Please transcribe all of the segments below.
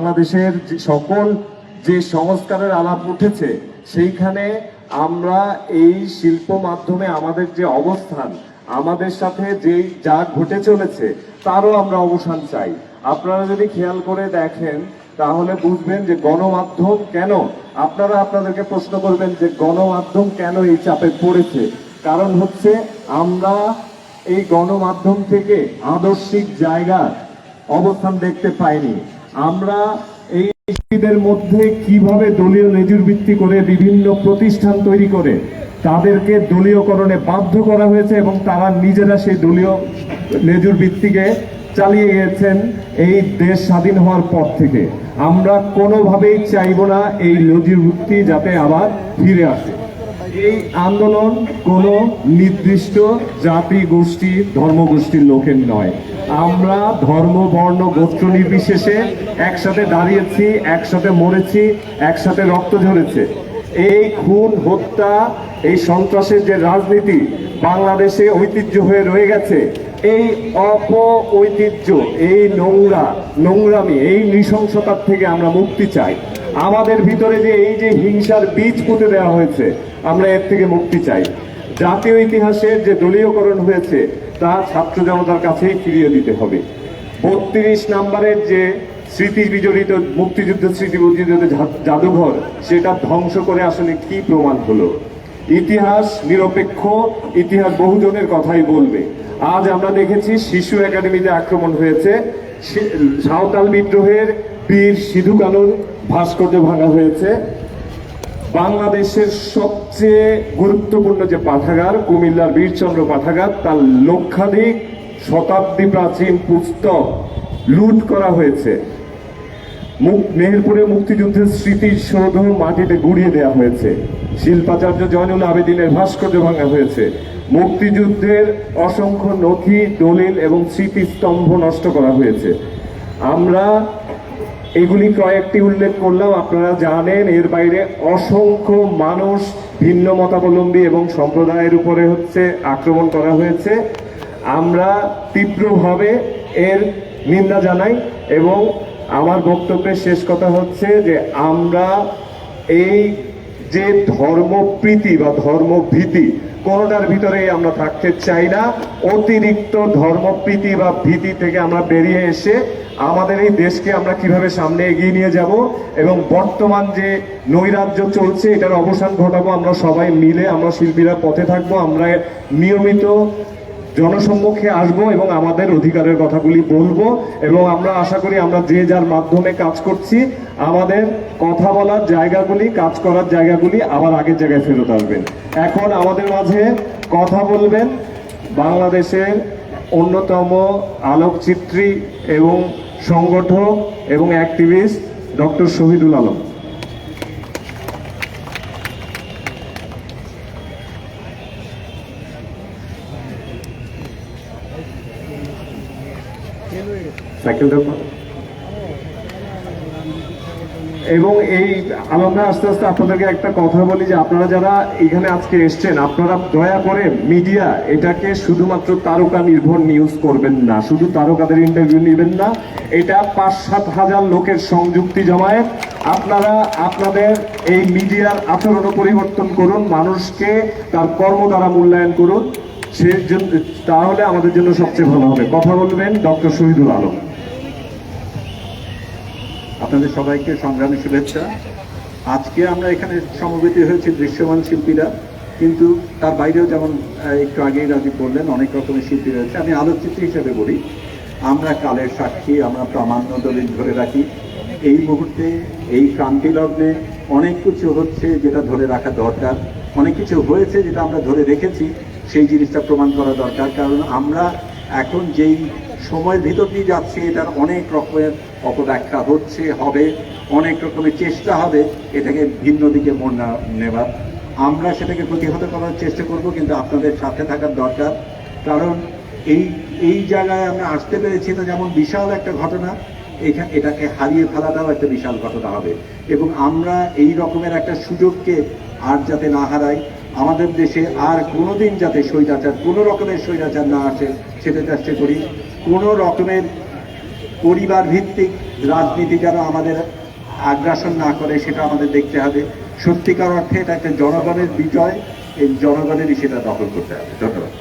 বাংলাদেশের সকল যে সংস্কারের আলাপ উঠেছে, সেইখানে আমরা এই শিল্প মাধ্যমে আমাদের যে অবস্থান, আমাদের সাথে যে যা ঘটে চলেছে, তারও আমরা অবসান চাই। আপনারা যদি খেয়াল করে দেখেন, তাহলে বুঝবেন যে গণমাধ্যম কেন, আপনারা আপনাদেরকে প্রশ্ন করবেন যে গণমাধ্যম কেন এই চাপে পড়েছে। কারণ হচ্ছে, আমরা এই গণমাধ্যম থেকে আদর্শিক জায়গা অবস্থান দেখতে পাইনি। আমরা এই শিল্পীদের মধ্যে কীভাবে দলীয় লেজুর ভিত্তি করে বিভিন্ন প্রতিষ্ঠান তৈরি করে তাদেরকে দলীয়করণে বাধ্য করা হয়েছে এবং তারা নিজেরা সেই দলীয় লেজুর ভিত্তিকে চালিয়ে গেছেন এই দেশ স্বাধীন হওয়ার পর থেকে। আমরা কোনোভাবেই চাইব না এই লেজুর ভিত্তি যাতে আবার ফিরে আসে। এই আন্দোলন কোনো নির্দিষ্ট জাতি গোষ্ঠী, ধর্মগোষ্ঠীর লোকের নয়। আমরা ধর্ম, বর্ণ, গোত্র নির্বিশেষে একসাথে দাঁড়িয়েছি, একসাথে মরেছি, একসাথে রক্ত ঝরেছে। এই খুন, হত্যা, এই সন্ত্রাসের যে রাজনীতি বাংলাদেশে ঐতিহ্য হয়ে রয়ে গেছে, এই অপ ঐতিহ্য এই নোংরা, নোংরামি, এই নৃশংসতার থেকে আমরা মুক্তি চাই। আমাদের ভিতরে যে এই যে হিংসার বীজ পুঁতে দেওয়া হয়েছে আমরা এর থেকে মুক্তি চাই। জাতীয় ইতিহাসের যে দলীয়করণ হয়েছে, তা ছাত্র জনতার কাছেই ফিরিয়ে দিতে হবে। বত্রিশ নাম্বারের যে স্মৃতি বিজড়িত, মুক্তিযুদ্ধ স্মৃতি বিজড়িত জাদুঘর, সেটা ধ্বংস করে আসলে কি প্রমাণ হলো? ইতিহাস নিরপেক্ষ, ইতিহাস বহুজনের কথাই বলবে। আজ আমরা দেখেছি শিশু একাডেমিতে আক্রমণ হয়েছে। সাঁওতাল বিদ্রোহের বীর সিধু কানুর ভাস্কর্য ভাঙা হয়েছে। বাংলাদেশের সবচেয়ে গুরুত্বপূর্ণ যে পাঠাগার, কুমিল্লার বীরচন্দ্র পাঠাগার, তার লক্ষাধিক শতাব্দী প্রাচীন পুস্তক লুট করা হয়েছে। মেহেরপুরে মুক্তিযুদ্ধের স্মৃতির সৌধ মাটিতে গুড়িয়ে দেওয়া হয়েছে। শিল্পাচার্য জয়নুল আবেদিনের ভাস্কর্য ভাঙা হয়েছে। মুক্তিযুদ্ধের অসংখ্য নথি, দলিল এবং স্মৃতিস্তম্ভ নষ্ট করা হয়েছে। আমরা এগুলি কয়েকটি উল্লেখ করলাম আপনারা জানেন, এর বাইরে অসংখ্য মানুষ ভিন্ন মতাবলম্বী এবং সম্প্রদায়ের উপরে হচ্ছে আক্রমণ করা হয়েছে। আমরা তীব্রভাবে এর নিন্দা জানাই এবং আমার বক্তব্যের শেষ কথা হচ্ছে যে আমরা এই যে ধর্মপ্রীতি বা ধর্মভীতি কোনোটার ভিতরে আমরা থাকতে চাই না। অতিরিক্ত ধর্মপ্রীতি বা ভীতি থেকে আমরা বেরিয়ে এসে আমাদের এই দেশকে আমরা কীভাবে সামনে এগিয়ে নিয়ে যাব এবং বর্তমান যে নৈরাজ্য চলছে, এটার অবসান ঘটাবো আমরা সবাই মিলে, আমরা শিল্পীরা পথে থাকব, আমরা নিয়মিত জনসম্মুখে আসব এবং আমাদের অধিকারের কথাগুলি বলব এবং আমরা আশা করি আমরা যে যার মাধ্যমে কাজ করছি, আমাদের কথা বলার জায়গাগুলি, কাজ করার জায়গাগুলি আবার আগের জায়গায় ফেরত আসবেন এখন আমাদের মাঝে কথা বলবেন বাংলাদেশের অন্যতম আলোকচিত্রী এবং সংগঠক এবং অ্যাক্টিভিস্ট ডক্টর শহীদুল আলম। সাইকেলটা পা- এবং এই আমরা আস্তে আস্তে আপনাদেরকে একটা কথা বলি যে আপনারা যারা এখানে আজকে এসছেন, আপনারা দয়া করে মিডিয়া এটাকে শুধুমাত্র তারকা নির্ভর নিউজ করবেন না, শুধু তারকাদের ইন্টারভিউ নেবেন না, এটা পাঁচ সাত হাজার লোকের সংযুক্তি জমায়েত। আপনারা আপনাদের এই মিডিয়ার আচরণ পরিবর্তন করুন, মানুষকে তার কর্ম দ্বারা মূল্যায়ন করুন। সে তাহলে আমাদের জন্য সবচেয়ে ভালো হবে। কথা বলবেন ডক্টর শহীদুল আলম। আপনাদের সবাইকে সংগ্রামী শুভেচ্ছা। আজকে আমরা এখানে সমবেত হয়েছি দৃশ্যমান শিল্পীরা, কিন্তু তার বাইরেও যেমন একটু আগেই রাজীব বললেন, অনেক রকমের শিল্পী রয়েছে। আমি আলোকচিত্রী হিসেবে বলি, আমরা কালের সাক্ষী, আমরা প্রামাণ্য দলিল ধরে রাখি। এই মুহূর্তে, এই ক্রান্তি লগ্নে অনেক কিছু হচ্ছে যেটা ধরে রাখা দরকার। অনেক কিছু হয়েছে যেটা আমরা ধরে রেখেছি, সেই জিনিসটা প্রমাণ করা দরকার। কারণ আমরা এখন যেই সময়ের ভিতর দিয়ে যাচ্ছে, এটার অনেক রকমের অপব্যাখ্যা হচ্ছে, হবে, অনেক রকমের চেষ্টা হবে, এটাকে ভিন্ন দিকে না- নেবার। আমরা সেটাকে প্রতিহত করার চেষ্টা করব, কিন্তু আপনাদের সাথে থাকার দরকার। কারণ এই এই জায়গায় আমরা আসতে পেরেছি তো যেমন বিশাল একটা ঘটনা এখানে এটাকে হারিয়ে ফেলাটাও একটা বিশাল ঘটনা হবে। এবং আমরা এই রকমের একটা সুযোগকে আর যাতে না হারাই, আমাদের দেশে আর কোনোদিন যাতে স্বৈরাচার, কোনো রকমের স্বৈরাচার না আসে, সেটা চেষ্টা করি। কোনো রকমের পরিবার ভিত্তিক রাজনীতি যেন আমাদের আগ্রাসন না করে, সেটা আমাদের দেখতে হবে। সত্যিকার অর্থে এটা একটা জনগণের বিজয়, এই জনগণেরই সেটা দখল করতে হবে। ধন্যবাদ।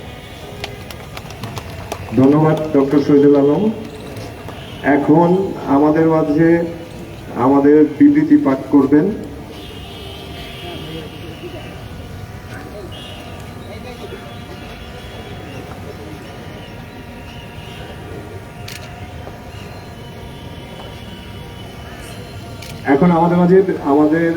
ধন্যবাদ, ডক্টর শহীদুল আলম। এখন আমাদের মাঝে আমাদের বিবৃতি পাঠ করবেন। এখন আমাদের মাঝে আমাদের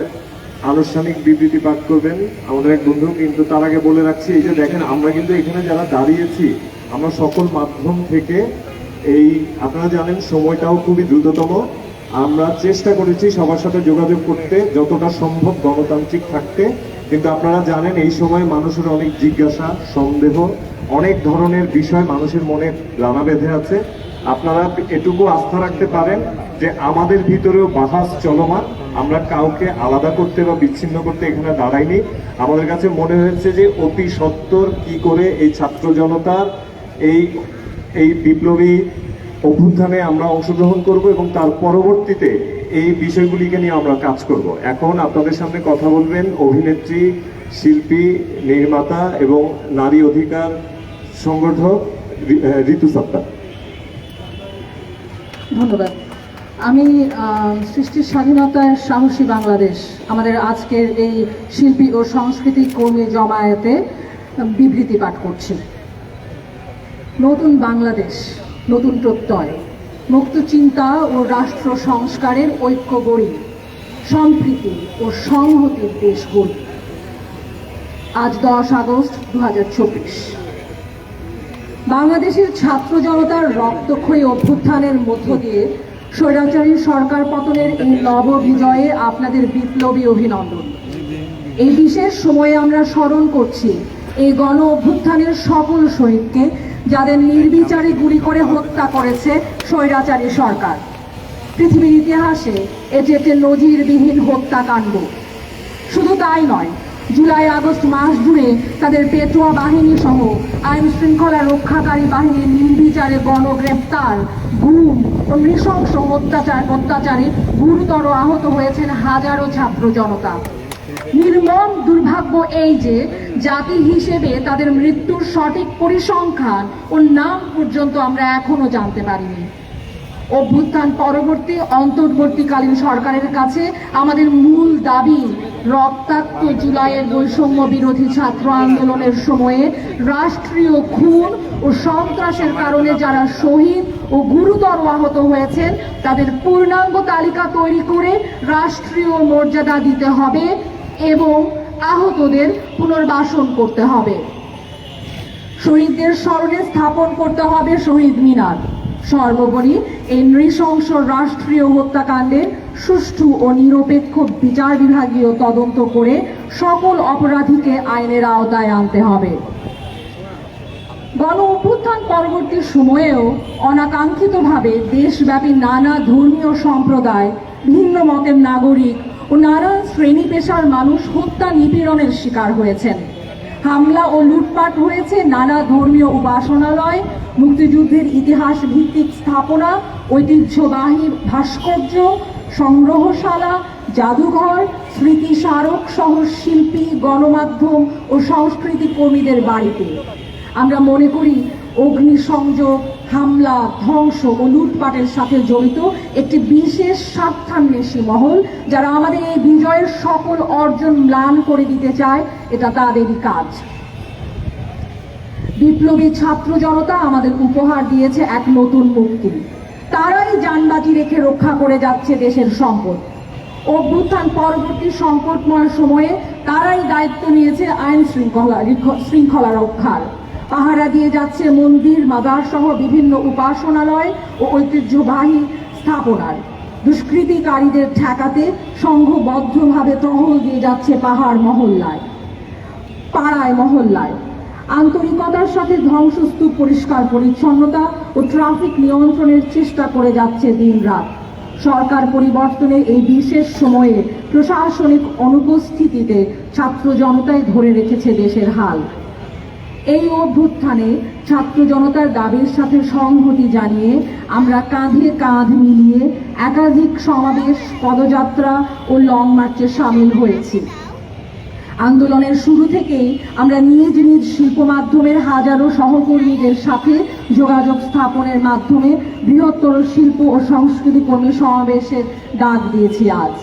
আনুষ্ঠানিক বিবৃতি পাঠ করবেন আমাদের এক বন্ধু, কিন্তু তার আগে বলে রাখছি, এই যে দেখেন, আমরা কিন্তু এখানে যারা দাঁড়িয়েছি, আমরা সকল মাধ্যম থেকে এই, আপনারা জানেন, সময়টাও খুবই দ্রুততম। আমরা চেষ্টা করেছি সবার সাথে যোগাযোগ করতে, যতটা সম্ভব গণতান্ত্রিক থাকতে। কিন্তু আপনারা জানেন, এই সময় মানুষের অনেক জিজ্ঞাসা, সন্দেহ, অনেক ধরনের বিষয় মানুষের মনে রানা বেঁধে আছে। আপনারা এটুকু আস্থা রাখতে পারেন। যে আমাদের ভিতরেও বাহাস চলমান, আমরা কাউকে আলাদা করতে বা বিচ্ছিন্ন করতে এখানে দাঁড়াইনি। আমাদের কাছে মনে হয়েছে যে অতি সত্বর কি করে এই ছাত্র জনতার এই এই বিপ্লবী অভ্যুত্থানে আমরা অংশগ্রহণ করব এবং তার পরবর্তীতে এই বিষয়গুলিকে নিয়ে আমরা কাজ করব। এখন আপনাদের সামনে কথা বলবেন অভিনেত্রী, শিল্পী, নির্মাতা এবং নারী অধিকার সংগঠক ঋতু সত্তা ধন্যবাদ। আমি সৃষ্টির স্বাধীনতায় সাহসী বাংলাদেশ, আমাদের আজকের এই শিল্পী ও সাংস্কৃতিক কর্মী জমায়েতে বিবৃতি পাঠ করছি। নতুন বাংলাদেশ, নতুন প্রত্যয়, মুক্ত চিন্তা ও রাষ্ট্র সংস্কারের ঐক্য গড়ি, সম্প্রীতি ও সংহতির দেশ গড়ি। আজ দশ আগস্ট দু হাজার চব্বিশ। বাংলাদেশের ছাত্র জনতার রক্তক্ষয়ী অভ্যুত্থানের মধ্য দিয়ে স্বৈরাচারী সরকার পতনের এই নব বিজয়ে আপনাদের বিপ্লবী অভিনন্দন। এই বিশেষ সময়ে আমরা স্মরণ করছি এই গণ অভ্যুত্থানের সকল শহীদকে যাদের নির্বিচারে গুলি করে হত্যা করেছে স্বৈরাচারী সরকার। পৃথিবীর ইতিহাসে এটি একটি নজিরবিহীন হত্যাকাণ্ড। শুধু তাই নয়, জুলাই আগস্ট মাস জুড়ে তাদের পেটোয়া বাহিনী সহ আইন শৃঙ্খলা রক্ষাকারী বাহিনীর নির্বিচারে গণগ্রেপ্তার গুম ও নৃশংস অত্যাচার অত্যাচারে গুরুতর আহত হয়েছেন হাজারো ছাত্র জনতা। নির্মম দুর্ভাগ্য এই যে, জাতি হিসেবে তাদের মৃত্যুর সঠিক পরিসংখ্যান ও নাম পর্যন্ত আমরা এখনও জানতে পারিনি। অভ্যুত্থান পরবর্তী, অন্তর্বর্তীকালীন সরকারের কাছে আমাদের মূল দাবি রক্তাক্ত জুলাইয়ের বৈষম্য বিরোধী ছাত্র আন্দোলনের সময়ে রাষ্ট্রীয় খুন ও সন্ত্রাসের কারণে যারা শহীদ ও গুরুতর আহত হয়েছেন, তাদের পূর্ণাঙ্গ তালিকা তৈরি করে রাষ্ট্রীয় মর্যাদা দিতে হবে এবং আহতদের পুনর্বাসন করতে হবে। শহীদদের স্মরণে স্থাপন করতে হবে শহীদ মিনার। সর্বোপরি এই নৃশংস রাষ্ট্রীয় হত্যাকাণ্ডে সুষ্ঠু ও নিরপেক্ষ বিচার বিভাগীয় তদন্ত করে সকল অপরাধীকে আইনের আওতায় আনতে হবে। গণ অভ্যুত্থান পরবর্তী সময়েও অনাকাঙ্ক্ষিতভাবে দেশব্যাপী নানা ধর্মীয় সম্প্রদায়, ভিন্ন মতের নাগরিক ও নানা শ্রেণি পেশার মানুষ হত্যা নিপীড়নের শিকার হয়েছেন। হামলা ও লুটপাট হয়েছে নানা ধর্মীয় উপাসনালয় মুক্তিযুদ্ধের ইতিহাস ভিত্তিক স্থাপনা, ঐতিহ্যবাহী ভাস্কর্য, সংগ্রহশালা, জাদুঘর, স্মৃতিস্মারক সহ শিল্পী, গণমাধ্যম ও সাংস্কৃতিক কর্মীদের বাড়িতে। আমরা মনে করি, অগ্নিসংযোগ, হামলা, ধ্বংস ও লুটপাটের সাথে জড়িত একটি বিশেষ স্বার্থান্বেষী মহল, যারা আমাদের এই বিজয়ের সকল অর্জন ম্লান করে দিতে চায়, এটা তাদেরই কাজ। বিপ্লবী ছাত্র জনতা আমাদের উপহার দিয়েছে এক নতুন মুক্তি। তারাই যানবাজি রেখে রক্ষা করে যাচ্ছে দেশের সম্পদ অভ্যুত্থান পরবর্তী সংকটময় সময়ে তারাই দায়িত্ব নিয়েছে আইন শৃঙ্খলা শৃঙ্খলা রক্ষার। পাহারা দিয়ে যাচ্ছে মন্দির মাদার সহ বিভিন্ন উপাসনালয় ও ঐতিহ্যবাহী স্থাপনার। দুষ্কৃতিকারীদের ঠেকাতে সংঘবদ্ধভাবে টহল দিয়ে যাচ্ছে পাহাড় মহল্লায়, পাড়ায় মহল্লায়। আন্তরিকতার সাথে ধ্বংসস্তূপ, পরিষ্কার পরিচ্ছন্নতা ও ট্রাফিক নিয়ন্ত্রণের চেষ্টা করে যাচ্ছে দিনরাত। সরকার পরিবর্তনের এই বিশেষ সময়ে প্রশাসনিক অনুপস্থিতিতে ছাত্র জনতাই ধরে রেখেছে দেশের হাল। এই অভ্যুত্থানে ছাত্র জনতার দাবির সাথে সংহতি জানিয়ে আমরা কাঁধে কাঁধ মিলিয়ে একাধিক সমাবেশ, পদযাত্রা ও লং মার্চে সামিল হয়েছি। আন্দোলনের শুরু থেকেই আমরা নিজ নিজ শিল্প মাধ্যমের হাজারো সহকর্মীদের সাথে যোগাযোগ স্থাপনের মাধ্যমে বৃহত্তর শিল্প ও সংস্কৃতি কর্মী সমাবেশের ডাক দিয়েছি আজ।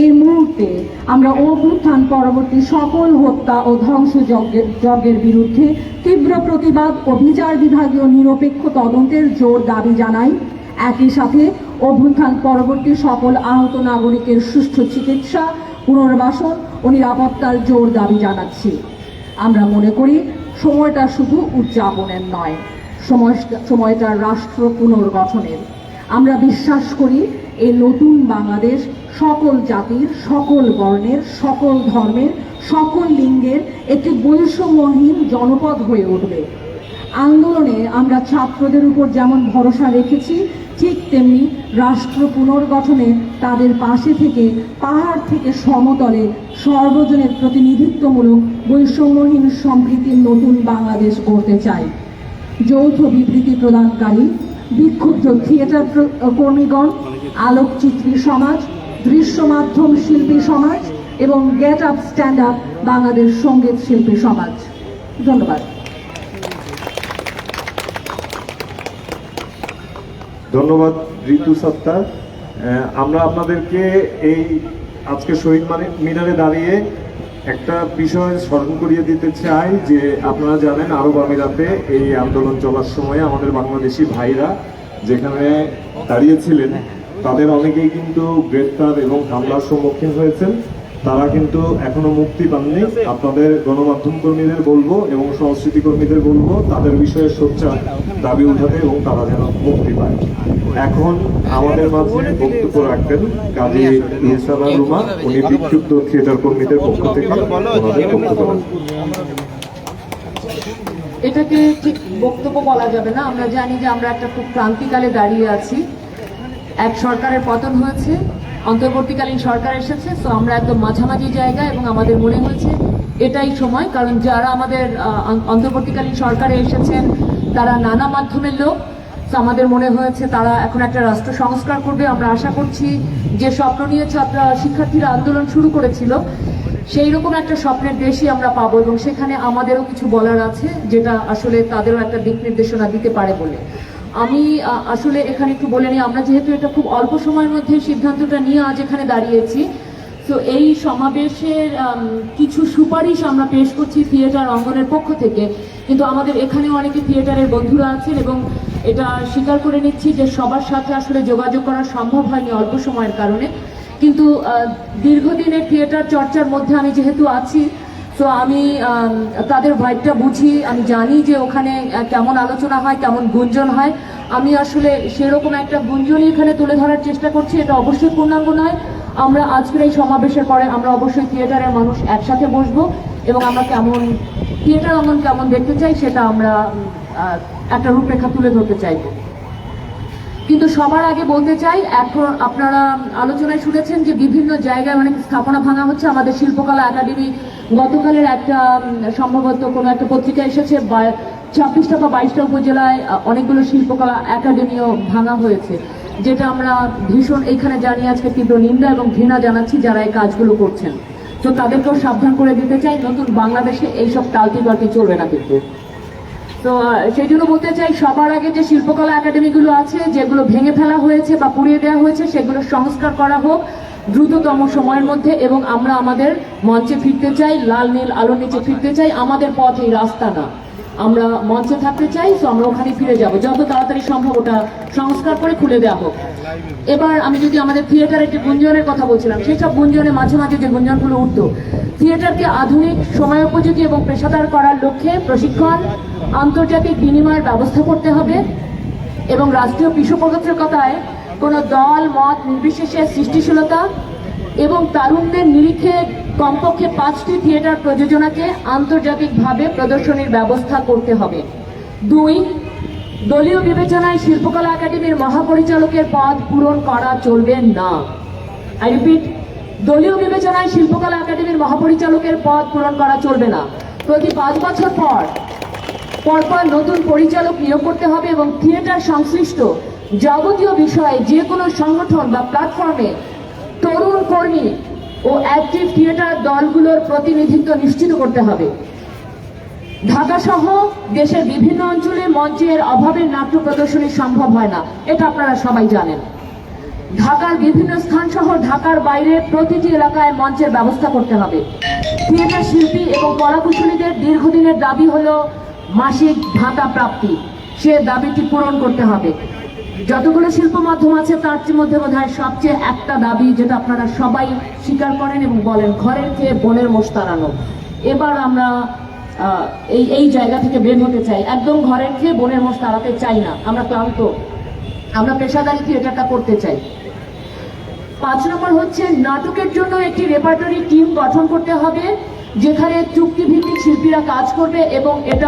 এই মুহূর্তে আমরা অভ্যুত্থান পরবর্তী সকল হত্যা ও ধ্বংসযজ্ঞের যজ্ঞের বিরুদ্ধে তীব্র প্রতিবাদ ও বিচার বিভাগীয় নিরপেক্ষ তদন্তের জোর দাবি জানাই। একই সাথে অভ্যুত্থান পরবর্তী সকল আহত নাগরিকের সুষ্ঠু চিকিৎসা পুনর্বাসন ও নিরাপত্তার জোর দাবি জানাচ্ছি। আমরা মনে করি, সময়টা শুধু উদযাপনের নয়, সময় সময়টা রাষ্ট্র পুনর্গঠনের। আমরা বিশ্বাস করি, এই নতুন বাংলাদেশ সকল জাতির, সকল বর্ণের, সকল ধর্মের, সকল লিঙ্গের একটি বৈষম্যহীন জনপদ হয়ে উঠবে। আন্দোলনে আমরা ছাত্রদের উপর যেমন ভরসা রেখেছি ঠিক তেমনি রাষ্ট্র পুনর্গঠনে তাদের পাশে থেকে পাহাড় থেকে সমতলে সর্বজনের প্রতিনিধিত্বমূলক বৈষম্যহীন সম্প্রীতির নতুন বাংলাদেশ করতে চাই যৌথ বিবৃতি প্রদানকারী, বিক্ষুব্ধ থিয়েটার কর্মীগণ, আলোকচিত্রী সমাজ দৃশ্য মাধ্যম শিল্পী সমাজ এবং get up stand up Bangladesh সংগীত শিল্পী সমাজ। ধন্যবাদ। ধন্যবাদ ঋতু সত্তার। আহ, আমরা আপনাদেরকে এই আজকে শহীদ মানে মিনারে দাঁড়িয়ে একটা বিষয় স্মরণ করিয়ে দিতে চাই যে আপনারা জানেন আরব আমিরাতে এই আন্দোলন চলার সময় আমাদের বাংলাদেশি ভাইরা যেখানে দাঁড়িয়েছিলেন তাদের অনেকেই কিন্তু গ্রেফতার এবং হামলার সম্মুখীন হয়েছেন। তারা কিন্তু এখনও মুক্তি পাননি। আপনাদের গণমাধ্যম কর্মীদের বলব এবং সংস্কৃতি কর্মীদের বলব, তাদের বিষয়ে সোচ্চার দাবি উঠাতে এবং তারা যেন মুক্তি পায়। এখন আমাদের মাঝে বক্তব্য রাখবেন কাজী ইহসানা রুমা উনি বিক্ষুব্ধ থিয়েটার কর্মীদের পক্ষ থেকে ওনাদের বক্তব্য এটাকে ঠিক বক্তব্য বলা যাবে না। আমরা জানি যে আমরা একটা খুব ক্রান্তিকালে দাঁড়িয়ে আছি। এক সরকারের পতন হয়েছে। অন্তর্বর্তীকালীন সরকার এসেছে তো আমরা একদম মাঝামাঝি জায়গা এবং আমাদের মনে হয়েছে এটাই সময়, কারণ যারা আমাদের অন্তর্বর্তীকালীন সরকারে এসেছেন, তারা নানা মাধ্যমের লোক আমাদের মনে হয়েছে তারা এখন একটা রাষ্ট্র সংস্কার করবে। আমরা আশা করছি যে স্বপ্ন নিয়ে ছাত্র, শিক্ষার্থীরা আন্দোলন শুরু করেছিল, সেই রকম একটা স্বপ্নের দেশই আমরা পাবো এবং সেখানে আমাদেরও কিছু বলার আছে, যেটা আসলে তাদেরও একটা দিক নির্দেশনা দিতে পারে বলে। আমি আসলে এখানে একটু বলে নিই, আমরা যেহেতু এটা খুব অল্প সময়ের মধ্যে সিদ্ধান্তটা নিয়ে আজ এখানে দাঁড়িয়েছি, তো এই সমাবেশের কিছু সুপারিশ আমরা পেশ করছি থিয়েটার অঙ্গনের পক্ষ থেকে, কিন্তু আমাদের এখানে অনেকে থিয়েটারের বন্ধুরা আছেন এবং এটা স্বীকার করে নিচ্ছি যে সবার সাথে আসলে যোগাযোগ করা সম্ভব হয়নি অল্প সময়ের কারণে, কিন্তু দীর্ঘদিনের থিয়েটার চর্চার মধ্যে আমি যেহেতু আছি তো আমি তাদের ভাইবটা বুঝি, আমি জানি যে ওখানে কেমন আলোচনা হয়, কেমন গুঞ্জন হয়। আমি আসলে সেরকম একটা গুঞ্জনই এখানে তুলে ধরার চেষ্টা করছি, এটা অবশ্যই পূর্ণাঙ্গ নয়। আমরা আজকের এই সমাবেশের পরে আমরা অবশ্যই থিয়েটারের মানুষ একসাথে বসবো এবং আমরা কেমন, থিয়েটার অঙ্গন কেমন দেখতে চাই সেটা আমরা একটা রূপরেখা তুলে ধরতে চাইব কিন্তু সবার আগে বলতে চাই, এখন আপনারা আলোচনায় শুনেছেন যে বিভিন্ন জায়গায় অনেক স্থাপনা ভাঙা হচ্ছে। আমাদের শিল্পকলা একাডেমি গতকালের একটা সম্ভবত কোনো একটা পত্রিকা এসেছে ছাব্বিশটা বা বাইশটা উপজেলায় অনেকগুলো শিল্পকলা একাডেমিও ভাঙা হয়েছে, যেটা আমরা ভীষণ এখানে জানিয়ে আজকে তীব্র নিন্দা এবং ঘৃণা জানাচ্ছি যারা এই কাজগুলো করছেন। তো তাদেরকেও সাবধান করে দিতে চাই, নতুন বাংলাদেশে এইসব টালতি বালতি চলবে না কিন্তু। তো সেই জন্য বলতে চাই, সবার আগে যে শিল্পকলা একাডেমিগুলো আছে, যেগুলো ভেঙে ফেলা হয়েছে বা পুড়িয়ে দেওয়া হয়েছে, সেগুলো সংস্কার করা হোক দ্রুততম সময়ের মধ্যে এবং আমরা আমাদের মঞ্চে ফিরতে চাই, লাল নীল আলোর নিচে ফিরতে চাই, আমাদের পথ এই রাস্তা না। আমরা মঞ্চে থাকতে চাই তো আমরা ওখানে ফিরে যাব। যত তাড়াতাড়ি সম্ভব ওটা সংস্কার করে খুলে দেওয়া হোক। এবার আমি যদি আমাদের থিয়েটারের যে গুঞ্জনের কথা বলছিলাম, সেই সব গুঞ্জনে মাঝে মাঝে যে গুঞ্জনগুলো উঠতো, থিয়েটারকে আধুনিক, সময়োপযোগী এবং পেশাদার করার লক্ষ্যে প্রশিক্ষণ, আন্তর্জাতিক বিনিময়ের ব্যবস্থা করতে হবে এবং রাষ্ট্রীয় পৃষ্ঠপোষকতায় কোনো দল, মত নির্বিশেষে সৃষ্টিশীলতা এবং তারুণ্যের নিরিখে কমপক্ষে পাঁচটি থিয়েটার প্রযোজনাকে আন্তর্জাতিকভাবে প্রদর্শনীর ব্যবস্থা করতে হবে। দুই, দলীয় বিবেচনায় শিল্পকলা একাডেমির মহাপরিচালকের পদ পূরণ করা চলবে না। আই রিপিট, দলীয় বিবেচনায় শিল্পকলা একাডেমির মহাপরিচালকের পদ পূরণ করা চলবে না। প্রতি পাঁচ বছর পর, পরপর নতুন পরিচালক নিয়োগ করতে হবে এবং থিয়েটার সংশ্লিষ্ট যাবতীয় বিষয়ে যে কোনো সংগঠন বা প্ল্যাটফর্মে তরুণ কর্মী ও অ্যাক্টিভ থিয়েটার দলগুলোর প্রতিনিধিত্ব নিশ্চিত করতে হবে। ঢাকা সহ দেশের বিভিন্ন অঞ্চলে মঞ্চের অভাবে নাট্য প্রদর্শনী সম্ভব হয় না, এটা আপনারা সবাই জানেন। ঢাকার বিভিন্ন স্থান সহ ঢাকার বাইরে প্রতিটি এলাকায় মঞ্চের ব্যবস্থা করতে হবে। থিয়েটার শিল্পী এবং কলাকুশলীদের দীর্ঘদিনের দাবি হল মাসিক ভাতা প্রাপ্তি। সে দাবিটি পূরণ করতে হবে। যতগুলো শিল্প মাধ্যম আছে, তার মধ্যে বোধ সবচেয়ে একটা দাবি যেটা আপনারা সবাই স্বীকার করেন এবং বলেন, ঘরের খেয়ে বনের মোষ তাড়ানো এবার আমরা এই এই জায়গা থেকে বের হতে চাই। একদম ঘরের খেয়ে বনের মোষ তাড়াতে চাই না। আমরা ক্লান্ত। আমরা পেশাদারি থিয়েটারটা করতে চাই। পাঁচ নম্বর হচ্ছে, নাটকের জন্য একটি রেপার্টরি টিম গঠন করতে হবে, যেখানে চুক্তিভিত্তিক শিল্পীরা কাজ করবে এবং এটা